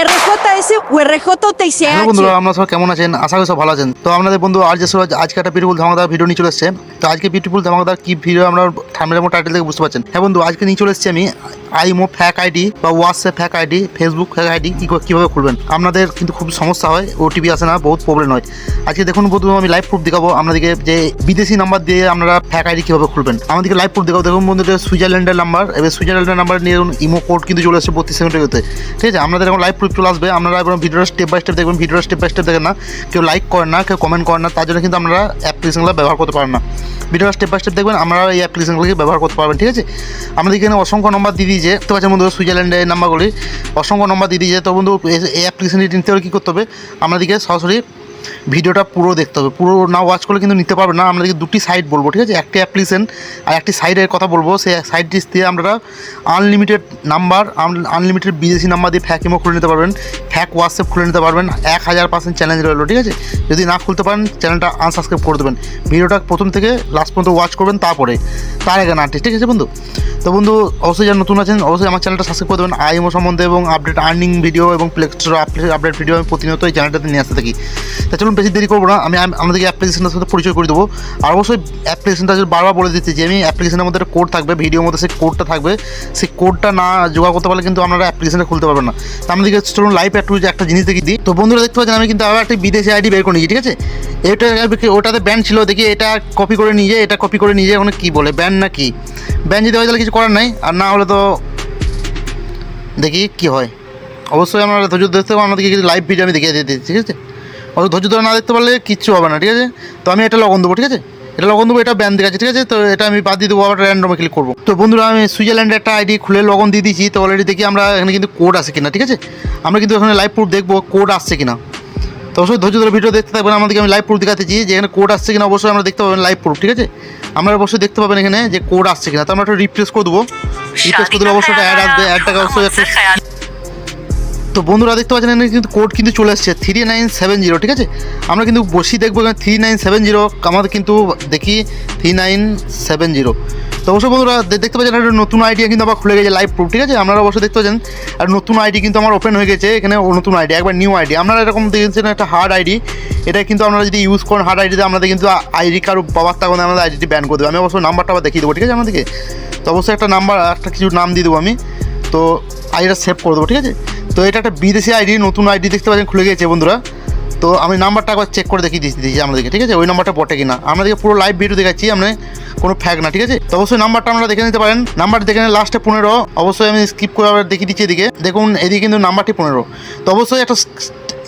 RJ RJS o RJTCH. Hello বন্ধুরা আপনারা সব কেমন আছেন? আশা করি সব ভালো আছেন। তো আপনাদের বন্ধু আজ যে সব- আজকে একটা বিউটিফুল ধামাকাদার ভিডিও নিয়ে চলে এসছে। তো আজকে বিউটিফুল ধামাকাদার কি ভিডিও আমরা থামলে এবং টাইটেল থেকে বুঝতে পারছেন? হ্যাঁ বন্ধু আজকে নিয়ে চলে এসেছি আমি আইমো ফ্যাক আইডি বা WhatsApp fake ID Facebook fake ID কী কীভাবে খুলবেন? আপনাদের কিন্তু খুব সমস্যা হয় ওটিপি আসে না বহুত প্রবলেম হয়। আজকে দেখুন বন্ধু আমি লাইভ প্রুফ দেখাবো আপনাদেরকে যে বিদেশি নাম্বার দিয়ে আপনারা ফ্যাক আইডি কীভাবে খুলবেন। আমাদেরকে লাইভ প্রুফ দেখাবো। দেখুন বন্ধু এটা সুইজারল্যান্ডের নাম্বার এবার সুইজারল্যান্ডের নাম্বার নিয়ে ইমো কোড কিন্তু চলে আসছে বত্রিশ সেকেন্ডের ঠিক আছে আপনাদের এখন লাইভ প্রুফ চলে আসবে। আপনারা এবং ভিডিওটা স্টেপ বাই স্টেপ দেখবেন, ভিডিওটা স্টেপ বাই স্টেপ দেখেন না। কেউ লাইক করেন না, কেউ কমেন্ট করেন না, তার জন্য কিন্তু আপনারা অ্যাপ্লিকেশনগুলো ব্যবহার করতে পারেন না। ভিডিওটা স্টেপ বাই স্টেপ দেখবেন, আপনারা এই অ্যাপ্লিকেশনগুলোকে ব্যবহার করতে পারবেন, ঠিক আছে? আমাদের এখানে অসংখ্য নম্বর দিয়ে দিয়েছে তো আছে বন্ধু সুইজারল্যান্ডের নাম্বারগুলি অসংখ্য নম্বর দিয়ে দিয়েছে তো বন্ধু, এই- অ্যাপ্লিকেশনটি নিতে হলে কী করতে হবে? আমাদেরকে সরাসরি ভিডিওটা পুরো দেখতে হবে। পুরো না ওয়াচ করলে কিন্তু নিতে পারবে না। আপনাদেরকে দুটি সাইট বলব, ঠিক আছে? একটি অ্যাপ্লিকেশন আর একটি সাইটের কথা বলব। সেই সাইটটি দিয়ে আপনারা আনলিমিটেড নাম্বার আনলিমিটেড বিদেশি নাম্বার দিয়ে ফ্যাক ইমো খুলে নিতে পারবেন। ফ্যাক হোয়াটসঅ্যাপ খুলে নিতে পারবেন। এক হাজার পার্সেন্ট চ্যালেঞ্জ রইল, ঠিক আছে? যদি না খুলতে পারেন চ্যানেলটা আনসাবস্ক্রাইব করে দেবেন। ভিডিওটা প্রথম থেকে লাস্ট পর্যন্ত ওয়াচ করবেন, তারপরে তার আগে না ঠিক আছে বন্ধু? তো বন্ধু, অবশ্যই যারা নতুন আছেন, অবশ্যই আমার চ্যানেলটা সাবস্ক্রাইব করে দেবেন। আইএমও সম্বন্ধে এবং আপডেট আর্নিং ভিডিও এবং প্লেক্সটোর আপডেট ভিডিও আমি প্রতিনিয়ত এই চ্যানেলটাতে নিয়ে আসতে থাকি। চলুন বেশি দেরি করব না, আমি, আম- আমাদেরকে অ্যাপ্লিকেশনের সাথে পরিচয় করে দেবো। আর অবশ্যই অ্যাপ্লিকেশনটা বারবার বলে দিচ্ছি যে, আমি অ্যাপ্লিকেশনের মধ্যে একটা কোড থাকবে ভিডিওর মধ্যে সেই কোডটা থাকবে, সেই কোডটা না জোগাড় করতে পারলে কিন্তু আপনারা অ্যাপ্লিকেশনটা খুলতে পারবেন না। তো আমাদেরকে চলুন লাইভ একটু একটা জিনিস দেখি দিই। তো বন্ধুরা দেখতে পাচ্ছেন, আমি কিন্তু আবার একটা বিদেশি আইডি বের করে নিয়েছি, ঠিক আছে? এটা ওটাতে ব্যান ছিল, দেখি এটা কপি করে নিয়ে এটা কপি করে নিয়ে ওখানে কী বলে ব্যান না কি? ব্যান যদি হয় তাহলে কিছু করার নাই, আর না হলে তো দেখি কি হয়। অবশ্যই আমরা ধৈর্য পাবো আমাদেরকে কিছু লাইভ ভিডিও আমি দেখিয়ে দিতে, ঠিক আছে? অত ধৈর্য ধরে না দেখতে পারলে কিচ্ছু হবে না, ঠিক আছে? তো আমি এটা লগন দেবো, ঠিক আছে? এটা লগন দেবো, এটা ব্যান দেখাচ্ছে, ঠিক আছে? তো এটা আমি বাদ দিয়ে দেবো, আবার র্যান্ডমে ক্লিক করব। তো বন্ধুরা, আমি সুইজারল্যান্ডের একটা আইডি খুলে লগন দিয়ে দিয়েছি, তো অলরেডি দেখি আমরা এখানে কিন্তু কোড আছে কিনা, ঠিক আছে? আমরা কিন্তু এখানে লাইভ প্রুফ দেখব কোড আসছে কিনা। তো অবশ্যই ধৈর্য ধরে ভিডিও দেখতে থাকবেন, আমাদেরকে আমি লাইভ প্রুফ দেখাতেছি যে এখানে কোড আসছে কিনা, অবশ্যই আমরা দেখতে পাবেন লাইভ প্রুফ ঠিক আছে? আমরা অবশ্যই দেখতে পাবেন এখানে যে কোড আসছে কিনা। তো আমরা একটা রিপ্লেস করে দেবো। রিপ্লেস করে দিলে অবশ্যই অ্যাড আসবে অ্যাডটাকে অবশ্যই একটা তো বন্ধুরা দেখতে পাচ্ছেন, এখানে কিন্তু কোড কিন্তু চলে আসছে থ্রি নাইন সেভেন জিরো ঠিক আছে? আমরা কিন্তু বসি দেখব থ্রি নাইন সেভেন জিরো আমাদের কিন্তু দেখি থ্রি নাইন সেভেন জিরো তো অবশ্যই বন্ধুরা দেখতে পাচ্ছেন, একটা নতুন আইডিয়া কিন্তু আবার খুলে গেছে লাইভ প্রুফ ঠিক আছে? আপনারা অবশ্যই দেখতে পাচ্ছেন, আর নতুন আইডি কিন্তু আমার ওপেন হয়ে গেছে, এখানে নতুন আইডি একবার নিউ আইডি আপনারা এরকম দেখেছেন একটা হার্ড আইডি এটা কিন্তু আপনারা যদি ইউজ করেন হার্ড আইডিতে আপনাদের কিন্তু আইডি কার্ড বাবার তাকে আমাদের আইডিটি ব্যান করে দেবে। আমি অবশ্যই নাম্বারটা আবার দেখিয়ে দেবো, ঠিক আছে, আমাদেরকে? তো অবশ্যই একটা নাম্বার একটা কিছু নাম দিয়ে দেবো আমি। তো আইডিটা সেভ করে দেবো, ঠিক আছে? তো এটা একটা বিদেশি আইডি, নতুন আইডি দেখতে পাচ্ছেন, খুলে গেছে বন্ধুরা। তো আমি নাম্বারটা একবার চেক করে দেখিয়ে দিচ্ছি দিয়েছি আমাদেরকে, ঠিক আছে? ওই নাম্বারটা বটে কিনা। আমাদেরকে পুরো লাইভ ভিডিও দেখাচ্ছি, আমরা কোনো ফ্যাক না, ঠিক আছে? তো অবশ্যই নাম্বারটা আমরা দেখে নিতে পারেন। নাম্বার দেখে নিন লাস্টে পনেরো, অবশ্যই আমি স্কিপ করে আবার দেখিয়ে দিচ্ছি এদিকে। দেখুন, এদিকে কিন্তু নাম্বারটি পনেরো। তো অবশ্যই একটা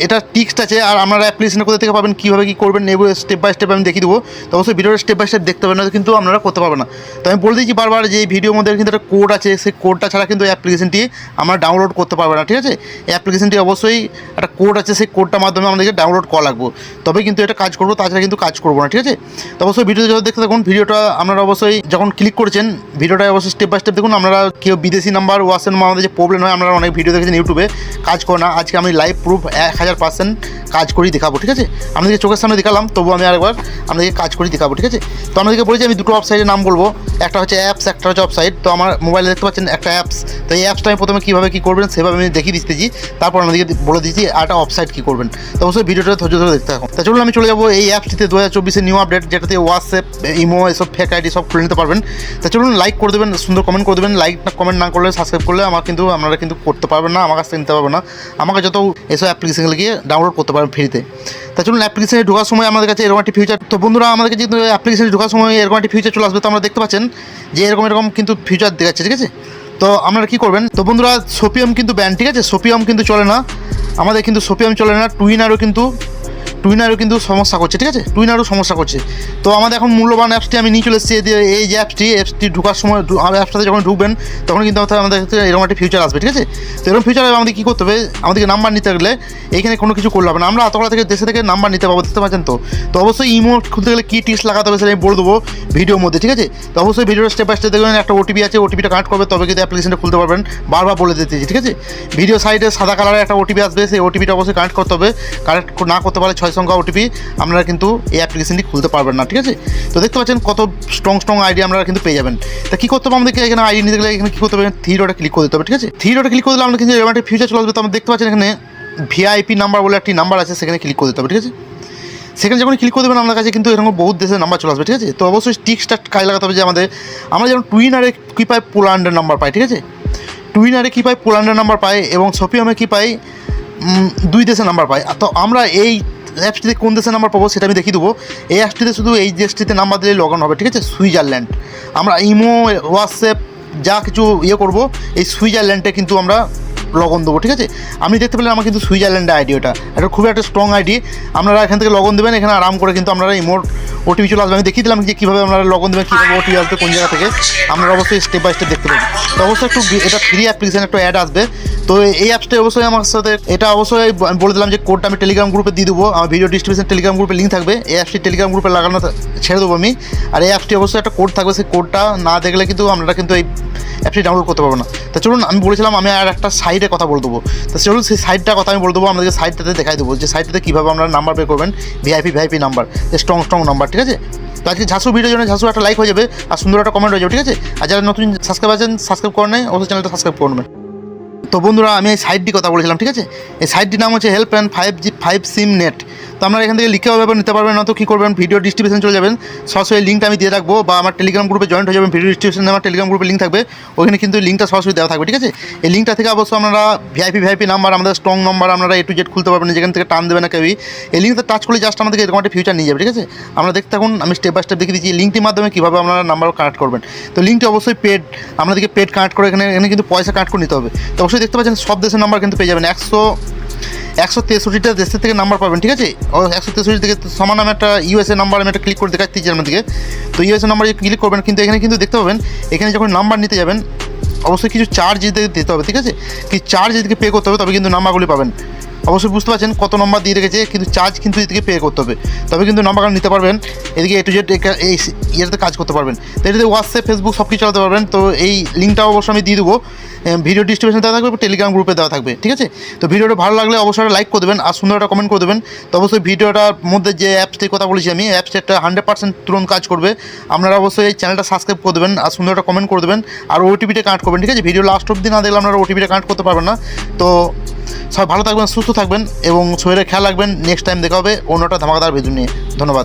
এটা টিক্সট আছে আর আপনারা অ্যাপ্লিকেশনে কোথা থেকে পাবেন, কীভাবে কী করবেন, এগুলো স্টেপ বাই স্টেপ আমি দেখিয়ে দেবো। তো অবশ্যই ভিডিওটা স্টেপ বাই স্টেপ দেখতে হবে না কিন্তু আপনারা করতে পারবেন না। তো আমি বলে দিচ্ছি বারবার যে ভিডিওর মধ্যে কিন্তু একটা কোড আছে, সেই কোডটা ছাড়া কিন্তু অ্যাপ্লিকেশনটি আমরা ডাউনলোড করতে পারবে না, ঠিক আছে? অ্যাপ্লিকেশনটি অবশ্যই একটা কোড আছে, সেই কোডটার মাধ্যমে আমাদেরকে ডাউনলোড করা লাগবে। তবে কিন্তু এটা কাজ করব, তাছাড়া কিন্তু কাজ করব না, ঠিক আছে? তো অবশ্যই ভিডিও যখন দেখতে থাকুন ভিডিওটা আপনারা অবশ্যই যখন ক্লিক করেছেন ভিডিওটা অবশ্যই স্টেপ বাই স্টেপ দেখুন, আপনারা কেউ বিদেশি নাম্বার ওয়াসেন আমাদের যে প্রবলেম হয়, আপনারা অনেক ভিডিও দেখেছেন ইউটিউবে কাজ করে না, আজকে আমি লাইভ প্রুফ হাজার পার্সেন্ট কাজ করি দেখাবো, ঠিক আছে? আপনাদেরকে চোখের সামনে দেখালাম তবু আমি আরেকবার আপনাদেরকে কাজ করি দেখাবো, ঠিক আছে? তো আপনাদেরকে বলেছি আমি দুটো ওয়েবসাইটের নাম বলব, একটা হচ্ছে অ্যাপস একটা হচ্ছে ওয়েবসাইট তো আমার মোবাইলে দেখতে পাচ্ছেন একটা অ্যাপস তো এই অ্যাপসটা আমি প্রথমে কীভাবে কী করবেন সেভাবে আমি দেখিয়ে দিতেছি তারপর আপনাদেরকে বলে দিচ্ছি আর একটা ওয়েবসাইট কী করবেন। তো অবশ্যই ভিডিওটা ধৈর্য ধরে দেখতে থাকুন। তা চলুন, আমি চলে যাব এই অ্যাপসটিতে দু হাজার চব্বিশে নিউ আপডেট যেটাতে হোয়াটসঅ্যাপ ইমো এসব ফেক আইডি সব খুলে নিতে পারবেন। তা চলুন লাইক করে দেবেন, সুন্দর কমেন্ট করে দেবেন। লাইক কমেন্ট না করলে সাবস্ক্রাইব করলে আমার কিন্তু, আপনারা কিন্তু করতে পারবেন না, আমার কাছ থেকে নিতে পারবেন না। আমাকে যত এসব অ্যাপ্লিকেশনগুলো গিয়ে ডাউনলোড করতে পারবেন ফ্রিতে তা। চলুন অ্যাপ্লিকেশনে ঢোকার সময় আমাদের কাছে এরকম একটি ফিউচার তো বন্ধুরা আমাদেরকে কিন্তু অ্যাপ্লিকেশনে ঢোকার সময় এরকম একটি ফিউচার চলে আসবে। তো আমরা দেখতে পাচ্ছেন যে এরকম এরকম কিন্তু ফিউচার দেখাচ্ছে, ঠিক আছে? তো আপনারা কী করবেন? তো বন্ধুরা সোপিয়াম কিন্তু ব্যান্ড ঠিক আছে? সোপিয়াম কিন্তু চলে না। আমাদের কিন্তু সোপিয়াম চলে না। টুইনারও কিন্তু টুইনারও কিন্তু সমস্যা করছে, ঠিক আছে? টুইনারও সমস্যা করছে। তো আমাদের এখন মূল্যবান অ্যাপসটি আমি নিয়ে চলে এসেছি, এই যে- অ্যাপসটি অ্যাপসটি ঢোকার সময় অ্যাপসটাতে যখন ঢুকবেন, তখন কিন্তু আমাদের আমাদের এরকম একটা ফিউচার আসবে, ঠিক আছে? তো এরকম ফিউচার আমাদের কী করতে হবে? আমাদেরকে নাম্বার নিতে গেলে এখানে কোনো কিছু করলে হবে না। আমরা এতগুলো থেকে, দেশে থেকে নাম্বার নিতে পারব, দেখতে পাচ্ছেন তো? তো অবশ্যই ইমো খুলতে গেলে কী টিপস লাগাতে হবে সেটা আমি বলে দেবো ভিডিওর মধ্যে, ঠিক আছে? তো অবশ্যই ভিডিওর স্টেপ বাই স্টেপ দেখবেন, একটা ওটিপি আছে ওটিপিটা কানেক্ট করবে, তবে কিন্তু অ্যাপ্লিকেশনটা খুলতে পারবেন। বারবার বলে দিতে ঠিক আছে? ভিডিও সাইডে সাদা কালারের একটা ওটিপি আসবে, সেই ওটিপিটা অবশ্যই কানেক্ট করতে হবে। কানেক্ট না করতে পারলে ছয় ছয় সংখ্যা ওটিপি আপনারা কিন্তু এই অ্যাপ্লিকেশনটি খুলতে পারবেন না, ঠিক আছে? তো দেখতে পাচ্ছেন কত স্ট্রং স্ট্রং আইডি আপনারা কিন্তু পেয়ে যাবেন। তা কী করতে হবে? আমাদেরকে এখানে আইডি নিতে গেলে এখানে কী করতে হবে? থ্রি ডটে ক্লিক করে দিতে হবে, ঠিক আছে? থ্রি ডটে ক্লিক করে দিলে আমরা কিন্তু একটা ফিউচার চলে আসবে। তো আমরা দেখতে পাচ্ছেন এখানে ভিআইপি নাম্বার বলে একটি নাম্বার আছে, সেখানে ক্লিক করে দিতে হবে, ঠিক আছে? সেখানে যখন ক্লিক করে দেবেন আপনার কাছে কিন্তু এরকম বহুত দেশের নাম্বার চলে আসবে, ঠিক আছে? তো অবশ্যই টিক্সটা কাজে লাগাতে হবে যে আমাদের, আমরা যেমন টুইনারে কী পাই? পোল্যান্ডের নাম্বার পাই, ঠিক আছে? টুইনারে কী পাই? পোল্যান্ডের নাম্বার পাই এবং সফিয়ামে কী পাই? দুই দেশের নাম্বার পাই। তো আমরা এই অ্যাপসটিতে কোন দেশের নাম্বার পাবো সেটা আমি দেখিয়ে দেবো। এই অ্যাপসটিতে শুধু এই দেশটিতে নাম্বার দিলে লগ হবে, ঠিক আছে? সুইজারল্যান্ড। আমরা ইমো, হোয়াটসঅ্যাপ, যা কিছু ইয়ে করব, এই সুইজারল্যান্ডে কিন্তু আমরা লগ অন দেবো, ঠিক আছে? আমি দেখতে পেলাম আমার কিন্তু সুইজারল্যান্ডের আইডি ওটা এটা খুবই একটা স্ট্রং আইডি। আপনারা এখান থেকে লগ অন দেবেন, এখানে আরাম করে কিন্তু আপনারা ইমোর ওটিপি চলে আসবে। আমি দেখিয়ে দিলাম যে কীভাবে আপনারা লগ অন দেবেন, কীভাবে ওটিপি আসবে, কোন জায়গা থেকে। আপনারা অবশ্যই স্টেপ বাই স্টেপ দেখতে পাবেন। তো অবশ্যই একটু এটা ফ্রি অ্যাপ্লিকেশান একটা অ্যাড আসবে। তো এই অ্যাপসটা অবশ্যই আমার সাথে, এটা অবশ্যই বলে দিলাম যে কোডটা আমি টেলিগ্রাম গ্রুপে দিয়ে দেবো। আমার ভিডিও ডিস্ট্রিবিউশন টেলিগ্রাম গ্রুপে লিঙ্ক থাকবে। এই অ্যাপসটি টেলিগ্রাম গ্রুপে লাগানো ছেড়ে দেবো আমি। আর এই অ্যাপসটি অবশ্যই একটা কোড থাকবে, সেই কোডটা না দেখলে কিন্তু আপনারা কিন্তু এই অ্যাপটি ডাউনলোড করতে পারব না। তো চলুন, আমি বলেছিলাম আমি আর একটা সাইডে কথা বলে দেবো। তো চলুন, সেই সাইডটার কথা আমি বলে দেবো আমাদেরকে সাইডটাতে দেখাই দেবো যে সাইডটাতে কীভাবে আপনারা নাম্বার বের করবেন VIP VIP number strong strong number ঠিক আছে? তো আজকে ঝাঁসু ভিডিও জন্য ঝাঁসু একটা লাইক হয়ে যাবে, আর সুন্দর একটা কমেন্ট হয়ে যাবে, ঠিক আছে? আর যারা নতুন সাবস্ক্রাইব আছেন সাবস্ক্রাইব করে নেয় অবশ্যই চ্যানেলটা সাবস্ক্রাইব করবেন তো বন্ধুরা, আমি এই সাইটটি কথা বলেছিলাম, ঠিক আছে? এই সাইটটির নাম হচ্ছে help and five G five SIM net তো আপনারা এখান থেকে লিখেও ব্যাপার নিতে পারবেন, নয়তো কী করবেন ভিডিও ডিস্ট্রিবিউশন চলে যাবেন। সরাসরি লিঙ্কটা আমি দিয়ে রাখব, বা আমার টেলিগ্রাম গ্রুপে জয়েন্ট হয়ে যাবেন ভিডিও ডিস্ট্রিবিউশন আমার টেলিগ্রাম গ্রুপে লিঙ্ক থাকবে। ওখানে কিন্তু লিঙ্কটা সরাসরি দেওয়া থাকবে, ঠিক আছে? এই লিঙ্কটা থেকে অবশ্যই আপনারা ভিআইপি ভিআইপি নাম্বার আমাদের স্ট্রং নাম্বার আপনারা এ টু জেড খুলতে পারবেন, যেখান থেকে টান দেবে না কেউই। এই লিঙ্কটা টাচ করলে জাস্ট আমাদেরকে এরকম একটা ফিউচার নিয়ে যাবে, ঠিক আছে? আমরা দেখতে থাকুন, আমি স্টেপ বাই স্টেপ দেখিয়ে দিচ্ছি লিঙ্কটির মাধ্যমে কীভাবে আপনারা নাম্বার কানেক্ট করবেন। তো লিঙ্কটি অবশ্যই পেড আপনাদেরকে পেড কানেক্ট করে এখানে এখানে কিন্তু পয়সা কানেক্ট করে নিতে হবে। তো অবশ্যই দেখতে পাচ্ছেন, সব দেশের নাম্বার কিন্তু পেয়ে যাবেন। একশো একশো তেষট্টিটা দেশের থেকে নাম্বার পাবেন, ঠিক আছে? ও, একশো তেষট্টি থেকে সমান আমি একটা ইউএসএ নাম্বার আমি একটা ক্লিক করে দেখাচ্ছি জার্মান আমাদেরকে। তো ইউএসএ নাম্বার ক্লিক করবেন, কিন্তু এখানে কিন্তু দেখতে পাবেন, এখানে যখন নাম্বার নিতে যাবেন, অবশ্যই কিছু চার্জ দিতে হবে, ঠিক আছে? কি চার্জ এদিকে পে করতে হবে, তবে কিন্তু নাম্বারগুলি পাবেন। অবশ্যই বুঝতে পারছেন কত নম্বর দিয়ে রেখেছে, কিন্তু চার্জ কিন্তু এদিকে পে করতে হবে। তবে কিন্তু নাম্বারগুলো নিতে পারবেন, এদিকে এ টু জেড এই ইয়েতে কাজ করতে পারবেন। তো এটাতে হোয়াটসঅ্যাপ ফেসবুক সব কিছু চালাতে পারবেন, তো এই লিঙ্কটা অবশ্যই আমি দিয়ে দেবো। ভিডিও ডিস্ট্রিবিউশন দেওয়া থাকবে টেলিগ্রাম গ্রুপে দেওয়া থাকবে, ঠিক আছে? তো ভিডিওটা ভালো লাগলে অবশ্যই লাইক করে দেবেন, আর সুন্দর একটা কমেন্ট করে দেবেন। তো অবশ্যই ভিডিওটার মধ্যে যে অ্যাপসটির কথা বলেছি আমি অ্যাপসটা একটা হান্ড্রেড পার্সেন্ট তুরন্ত কাজ করবে। আপনারা অবশ্যই এই চ্যানেলটা সাবস্ক্রাইব করে দেবেন, আর সুন্দর একটা কমেন্ট করে দেবেন, আর ওটিপিটা কানেক্ট করবেন, ঠিক আছে? ভিডিও লাস্ট অব্দি না দেখলে আপনারা ওটিপিটা কানেক্ট করতে পারবেন না। তো সবাই ভালো থাকবেন, সুস্থ থাকবেন এবং শরীরে খেয়াল রাখবেন। নেক্সট টাইম দেখা হবে অন্যটা ধামাকাদার ভিডিও নিয়ে। ধন্যবাদ।